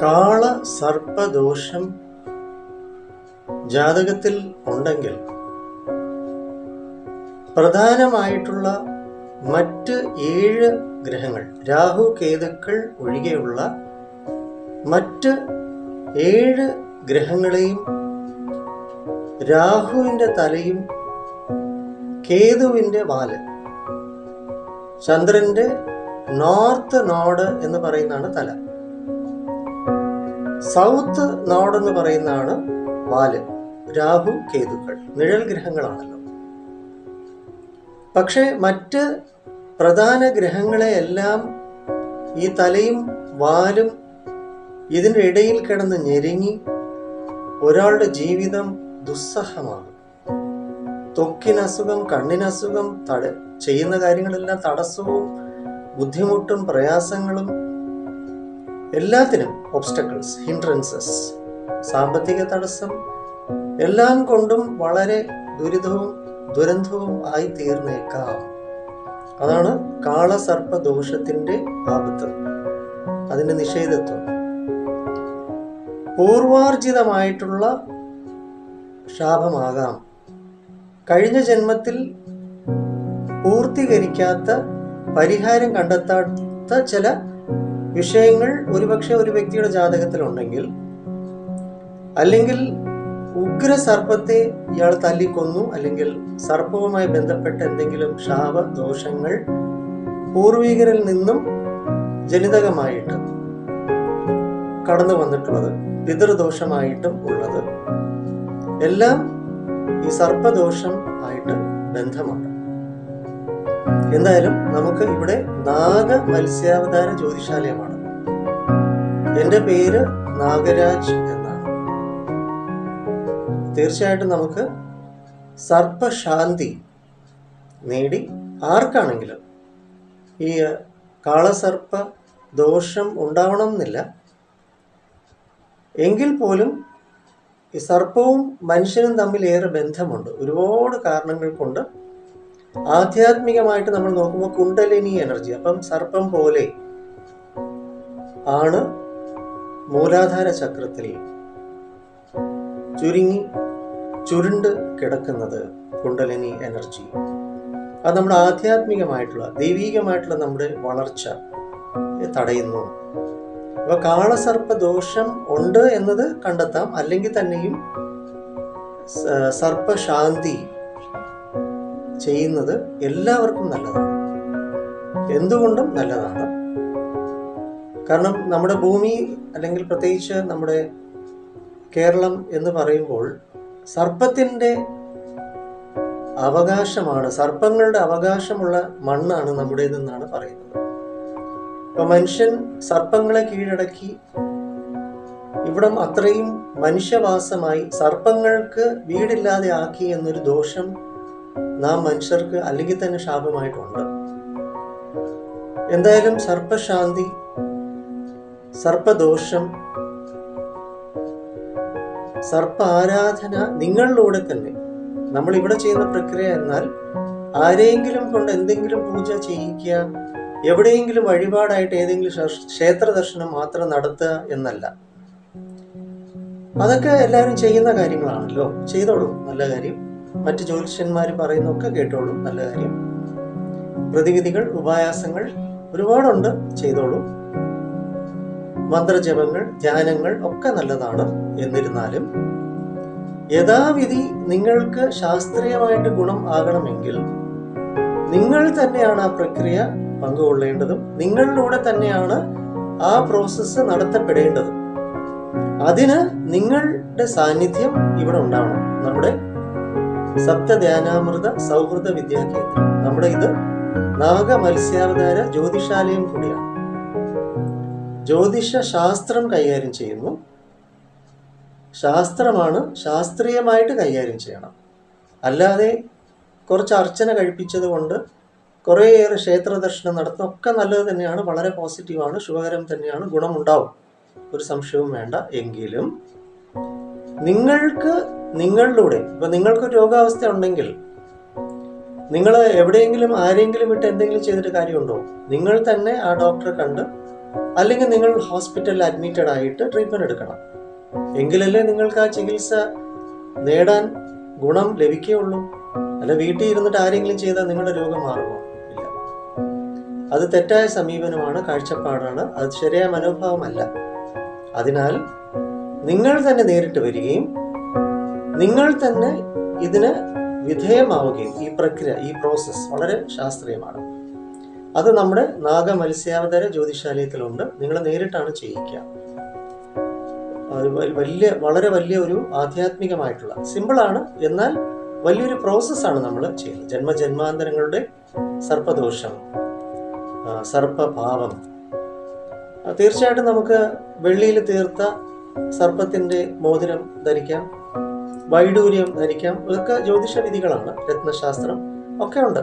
കാള സർപ്പദോഷം ജാതകത്തിൽ ഉണ്ടെങ്കിൽ പ്രധാനമായിട്ടുള്ള മറ്റ് ഏഴ് ഗ്രഹങ്ങൾ രാഹു കേതുക്കൾ ഒഴികെയുള്ള മറ്റ് ഏഴ് ഗ്രഹങ്ങളെയും രാഹുവിന്റെ തലയും കേതുവിന്റെ വാൽ ചന്ദ്രന്റെ നോർത്ത് നോഡ് എന്ന് പറയുന്നതാണ് തല. സൗത്ത് നോഡ് എന്ന് പറയുന്നതാണ് വാൽ. രാഹു കേതുക്കൾ. നിഴൽ ഗ്രഹങ്ങളാണല്ലോ. പക്ഷേ മറ്റ് പ്രധാന ഗ്രഹങ്ങളെയെല്ലാം ഈ തലയും വാലും ഇതിന്റെ ഇടയിൽ കിടന്ന് ഞെരുങ്ങി ഒരാളുടെ ജീവിതം ദുസ്സഹമാകും. ത്വക്കിനസുഖം കണ്ണിനസുഖം തട ചെയ്യുന്ന കാര്യങ്ങളെല്ലാം തടസ്സവും ബുദ്ധിമുട്ടും പ്രയാസങ്ങളും എല്ലാത്തിനും ഒബ്സ്റ്റക്കിൾസ് ഹിൻഡ്രൻസസ് സാമ്പത്തിക തടസ്സം എല്ലാം കൊണ്ടും വളരെ ദുരിതവും ദുരന്തവും ആയി തീർന്നേക്കാം. അതാണ് കാളസർപ്പ ദോഷത്തിന്റെ ആപത്ത്. അതിന്റെ നിഷേധത്വം. പൂർവാർജിതമായിട്ടുള്ള ശാപമാകാം. കഴിഞ്ഞ ജന്മത്തിൽ പൂർത്തീകരിക്കാത്ത പരിഹാരം കണ്ടെത്താത്ത ചില വിഷയങ്ങൾ ഒരുപക്ഷെ ഒരു വ്യക്തിയുടെ ജാതകത്തിലുണ്ടെങ്കിൽ അല്ലെങ്കിൽ ഉഗ്ര സർപ്പത്തെ ഇയാൾ തല്ലിക്കൊന്നു അല്ലെങ്കിൽ സർപ്പവുമായി ബന്ധപ്പെട്ട എന്തെങ്കിലും ശാപ ദോഷങ്ങൾ പൂർവികരിൽ നിന്നും ജനിതകമായിട്ട് കടന്നു വന്നിട്ടുള്ളത് പിതൃദോഷമായിട്ടും ഉള്ളത്. എല്ലാം ഈ സർപ്പദോഷം ആയിട്ട് ബന്ധമുണ്ട് എന്തായാലും നമുക്ക് ഇവിടെ നാഗ മത്സ്യാവതാര ജ്യോതിഷാലയമാണ്. എന്റെ പേര് നാഗരാജ് എന്നാണ്. തീർച്ചയായിട്ടും നമുക്ക് സർപ്പശാന്തി നേടി ആർക്കാണെങ്കിലും ഈ കാളസർപ്പ ദോഷം ഉണ്ടാവണം എന്നില്ല എങ്കിൽ പോലും ഈ സർപ്പവും മനുഷ്യനും തമ്മിൽ ഏറെ ബന്ധമുണ്ട്. ഒരുപാട് കാരണങ്ങൾ കൊണ്ട് ആധ്യാത്മികമായിട്ട് നമ്മൾ നോക്കുമ്പോൾ കുണ്ടലിനി എനർജി അപ്പം സർപ്പം പോലെ ആണ് മൂലാധാര ചക്രത്തിൽ ചുരുങ്ങി ചുരുണ്ട് കിടക്കുന്നത് കുണ്ടലിനി എനർജി അത് നമ്മുടെ ആധ്യാത്മികമായിട്ടുള്ള ദൈവീകമായിട്ടുള്ള നമ്മുടെ വളർച്ച തടയുന്നു. അപ്പൊ കാളസർപ്പ ദോഷം ഉണ്ട് എന്നത് കണ്ടെത്താം. അല്ലെങ്കിൽ തന്നെയും സർപ്പശാന്തി ചെയ്യുന്നത് എല്ലാവർക്കും നല്ലതാണ്. എന്തുകൊണ്ടും നല്ലതാണ്. കാരണം നമ്മുടെ ഭൂമി അല്ലെങ്കിൽ പ്രത്യേകിച്ച് നമ്മുടെ കേരളം എന്ന് പറയുമ്പോൾ സർപ്പത്തിന്റെ അവകാശമാണ് സർപ്പങ്ങളുടെ അവകാശമുള്ള മണ്ണാണ് നമ്മുടേതെന്നാണ് പറയുന്നത്. ഇപ്പൊ മനുഷ്യൻ സർപ്പങ്ങളെ കീഴടക്കി ഇവിടം അത്രയും മനുഷ്യവാസമായി സർപ്പങ്ങൾക്ക് വീടില്ലാതെ ആക്കി എന്നൊരു ദോഷം നാം മനുഷ്യർക്ക് അല്ലെങ്കിൽ തന്നെ ശാപമായിട്ടുണ്ട്. എന്തായാലും സർപ്പശാന്തി സർപ്പദോഷം സർപ്പ ആരാധന നിങ്ങളിലൂടെ തന്നെ. നമ്മൾ ഇവിടെ ചെയ്യുന്ന പ്രക്രിയ എന്നാൽ ആരെങ്കിലും കൊണ്ട് എന്തെങ്കിലും പൂജ ചെയ്യിക്കുക എവിടെയെങ്കിലും വഴിപാടായിട്ട് ഏതെങ്കിലും ക്ഷ- ക്ഷേത്ര ദർശനം മാത്രം നടത്തുക എന്നല്ല. അതൊക്കെ എല്ലാവരും ചെയ്യുന്ന കാര്യങ്ങളാണല്ലോ. ചെയ്തോളൂ. നല്ല കാര്യം. മറ്റ് ജ്യോതിഷന്മാർ പറയുന്നൊക്കെ കേട്ടോളൂ നല്ല കാര്യം. പ്രതിവിധികൾ ഉപായാസങ്ങൾ ഒരുപാടുണ്ട് ചെയ്തോളൂ. മന്ത്രജപങ്ങൾ ധ്യാനങ്ങൾ ഒക്കെ നല്ലതാണ് എന്നിരുന്നാലും യഥാവിധി നിങ്ങൾക്ക് ശാസ്ത്രീയമായിട്ട് ഗുണം ആകണമെങ്കിൽ നിങ്ങൾ തന്നെയാണ് ആ പ്രക്രിയ പങ്കുകൊള്ളേണ്ടതും നിങ്ങളിലൂടെ തന്നെയാണ് ആ പ്രോസസ്സ് നടത്തപ്പെടേണ്ടതും. അതിന് നിങ്ങളുടെ സാന്നിധ്യം ഇവിടെ ഉണ്ടാവണം. നമ്മുടെ സപ്തധ്യാനാമൃത സൗഹൃദ വിദ്യാകേന്ദ്രം. നമ്മുടെ ഇത് നാഗ മത്സ്യാവതാര ജ്യോതിഷാലയം കൂടിയാണ്. ജ്യോതിഷ ശാസ്ത്രം കൈകാര്യം ചെയ്യുന്നു. ശാസ്ത്രമാണ് ശാസ്ത്രീയമായിട്ട് കൈകാര്യം ചെയ്യണം. അല്ലാതെ കുറച്ച് അർച്ചന കഴിപ്പിച്ചത് കൊണ്ട് കുറേയേറെ ക്ഷേത്ര ദർശനം നടത്തുന്ന ഒക്കെ നല്ലത് തന്നെയാണ് വളരെ പോസിറ്റീവാണ് ശുഭകരം തന്നെയാണ് ഗുണമുണ്ടാവും. ഒരു സംശയവും വേണ്ട. എങ്കിലും നിങ്ങൾക്ക് നിങ്ങളിലൂടെ ഇപ്പൊ നിങ്ങൾക്ക് രോഗാവസ്ഥ ഉണ്ടെങ്കിൽ നിങ്ങൾ എവിടെയെങ്കിലും ആരെങ്കിലും ഇട്ട് എന്തെങ്കിലും ചെയ്തിട്ട് കാര്യമുണ്ടോ? നിങ്ങൾ തന്നെ ആ ഡോക്ടറെ കണ്ട് അല്ലെങ്കിൽ നിങ്ങൾ ഹോസ്പിറ്റലിൽ അഡ്മിറ്റഡ് ആയിട്ട് ട്രീറ്റ്മെന്റ് എടുക്കണം. എങ്കിലല്ലേ നിങ്ങൾക്ക് ആ ചികിത്സ നേടാൻ ഗുണം ലഭിക്കുകയുള്ളൂ. അല്ല വീട്ടിൽ ഇരുന്നിട്ട് ആരെങ്കിലും ചെയ്താൽ നിങ്ങളുടെ രോഗം മാറുമോ? ഇല്ല. അത് തെറ്റായ സമീപനമാണ് കാഴ്ചപ്പാടാണ്. അത് ശരിയായ മനോഭാവമല്ല. അതിനാൽ നിങ്ങൾ തന്നെ നേരിട്ട് വരികയും നിങ്ങൾ തന്നെ ഇതിന് വിധേയമാവുകയും ഈ പ്രക്രിയ ഈ പ്രോസസ്സ് വളരെ ശാസ്ത്രീയമാണ്. അത് നമ്മുടെ നാഗ മത്സ്യാവതര ജ്യോതിശാലയത്തിലുണ്ട്. നിങ്ങൾ നേരിട്ടാണ് ചെയ്യിക്കുക. അത് വലിയ വളരെ വലിയ ഒരു ആധ്യാത്മികമായിട്ടുള്ള സിമ്പിളാണ് എന്നാൽ വലിയൊരു പ്രോസസ്സാണ് നമ്മൾ ചെയ്യുന്നത്. ജന്മജന്മാന്തരങ്ങളുടെ സർപ്പദോഷം സർപ്പഭാവം തീർച്ചയായിട്ടും നമുക്ക് വെള്ളിയിൽ തീർത്ത സർപ്പത്തിന്റെ മോതിരം ധരിക്കാം. വൈഡൂര്യം ധരിക്കാം. ഇതൊക്കെ ജ്യോതിഷ വിധികളാണ്. രത്നശാസ്ത്രം ഒക്കെ ഉണ്ട്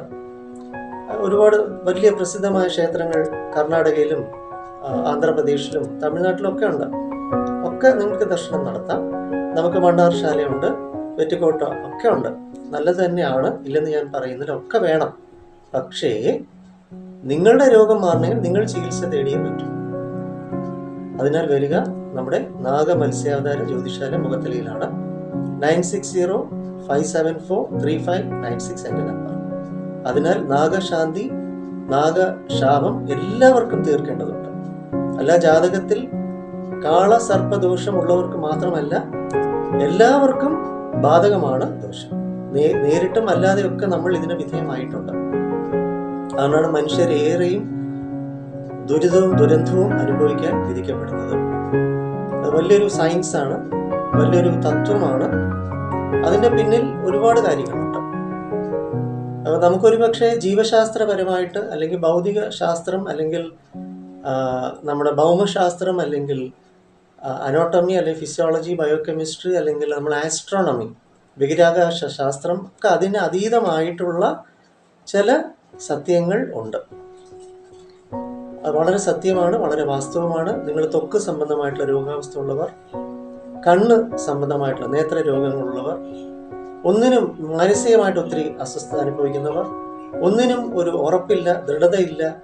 ഒരുപാട് വലിയ പ്രസിദ്ധമായ ക്ഷേത്രങ്ങൾ കർണാടകയിലും ആന്ധ്രാപ്രദേശിലും തമിഴ്നാട്ടിലും ഒക്കെ ഉണ്ട് ഒക്കെ നിങ്ങൾക്ക് ദർശനം നടത്താം. നമുക്ക് മണ്ണാർശാലയുണ്ട് വെറ്റിക്കോട്ട ഒക്കെ ഉണ്ട് നല്ലത് തന്നെയാണ്. ഇല്ലെന്ന് ഞാൻ പറയുന്നില്ല ഒക്കെ വേണം. പക്ഷേ നിങ്ങളുടെ രോഗം മാറണമെങ്കിൽ നിങ്ങൾ ചികിത്സ തേടിയേ പറ്റും. അതിനാൽ വരിക നമ്മുടെ നാഗമത്സ്യാവതാര ജ്യോതിശാല മുഖത്തലയിലാണ്. Nine six zero five seven four three five nine six എന്റെ നമ്പർ അതിനാൽ നാഗശാന്തി നാഗശാപം എല്ലാവർക്കും തീർക്കേണ്ടതുണ്ട്. അല്ല ജാതകത്തിൽ കാളസർപ്പദോഷമുള്ളവർക്ക് മാത്രമല്ല എല്ലാവർക്കും ബാധകമാണ് ദോഷം. നേരിട്ടും അല്ലാതെയൊക്കെ നമ്മൾ ഇതിന് വിധേയമായിട്ടുണ്ട്. അതുകൊണ്ടാണ് മനുഷ്യരേറെയും ദുരിതവും ദുരന്തവും അനുഭവിക്കാൻ വിധിക്കപ്പെടുന്നത്. വലിയൊരു സയൻസ് ആണ്. വലിയൊരു തത്വമാണ്. അതിന്റെ പിന്നിൽ ഒരുപാട് കാര്യങ്ങളുണ്ട്. അപ്പോൾ നമുക്കൊരു പക്ഷേ ജീവശാസ്ത്രപരമായിട്ട് അല്ലെങ്കിൽ ഭൗതിക ശാസ്ത്രം അല്ലെങ്കിൽ നമ്മുടെ ഭൗമശാസ്ത്രം അല്ലെങ്കിൽ അനോട്ടമി അല്ലെങ്കിൽ ഫിസിയോളജി ബയോകെമിസ്ട്രി അല്ലെങ്കിൽ നമ്മൾ ആസ്ട്രോണമി ബഹിരാകാശ ശാസ്ത്രം ഒക്കെ അതിന് അതീതമായിട്ടുള്ള ചില സത്യങ്ങൾ ഉണ്ട്. വളരെ സത്യമാണ് വളരെ വാസ്തവമാണ്. നിങ്ങൾ തൊക്ക് സംബന്ധമായിട്ടുള്ള രോഗാവസ്ഥ ഉള്ളവർ കണ്ണ് സംബന്ധമായിട്ടുള്ള നേത്ര രോഗങ്ങളുള്ളവർ ഒന്നിനും മാനസികമായിട്ട് ഒത്തിരി അസ്വസ്ഥത അനുഭവിക്കുന്നവർ ഒന്നിനും ഒരു ഉറപ്പില്ല ദൃഢതയില്ല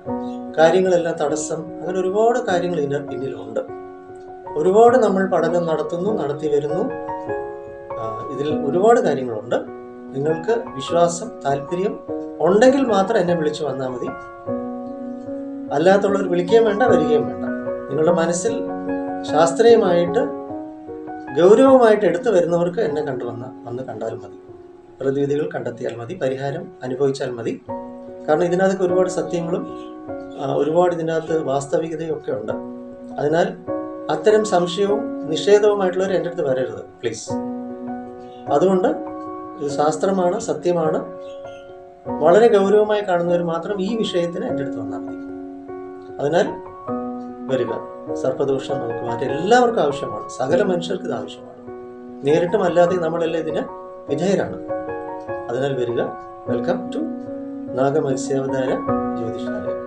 കാര്യങ്ങളെല്ലാം തടസ്സം അങ്ങനെ ഒരുപാട് കാര്യങ്ങൾ ഇതിന് പിന്നിലുണ്ട്. ഒരുപാട് നമ്മൾ പഠനം നടത്തുന്നു നടത്തി വരുന്നു. ഇതിൽ ഒരുപാട് കാര്യങ്ങളുണ്ട്. നിങ്ങൾക്ക് വിശ്വാസം താല്പര്യം ഉണ്ടെങ്കിൽ മാത്രം എന്നെ വിളിച്ചു വന്നാൽ മതി. അല്ലാത്തുള്ളവർ വിളിക്കുകയും വേണ്ട വരികയും വേണ്ട. നിങ്ങളുടെ മനസ്സിൽ ശാസ്ത്രീയമായിട്ട് ഗൗരവമായിട്ട് എടുത്തു വരുന്നവർക്ക് എന്നെ കണ്ടു വന്ന വന്ന് കണ്ടാൽ മതി. പ്രതിവിധികൾ കണ്ടെത്തിയാൽ മതി പരിഹാരം അനുഭവിച്ചാൽ മതി. കാരണം ഇതിനകത്ത് ഒരുപാട് സത്യങ്ങളും ഒരുപാട് ഇതിനകത്ത് വാസ്തവികതയും ഒക്കെ ഉണ്ട്. അതിനാൽ അത്തരം സംശയവും നിഷേധവുമായിട്ടുള്ളവർ എന്റെ അടുത്ത് വരരുത് പ്ലീസ്. അതുകൊണ്ട് ഇത് ശാസ്ത്രമാണ് സത്യമാണ്. വളരെ ഗൗരവമായി കാണുന്നവർ മാത്രം ഈ വിഷയത്തിന് എന്റെ അടുത്ത് വന്നാൽ മതി. അതിനാൽ വരിക. സർപ്പദോഷം നമുക്ക് മാറ്റാൻ എല്ലാവർക്കും ആവശ്യമാണ്. സകല മനുഷ്യർക്ക് ഇത് ആവശ്യമാണ്. നേരിട്ടും അല്ലാതെ നമ്മളെല്ലാം ഇതിന് വിധേയരാണ്. അതിനാൽ വരിക. Welcome to Nagamatsyavatara Jyotishalayam.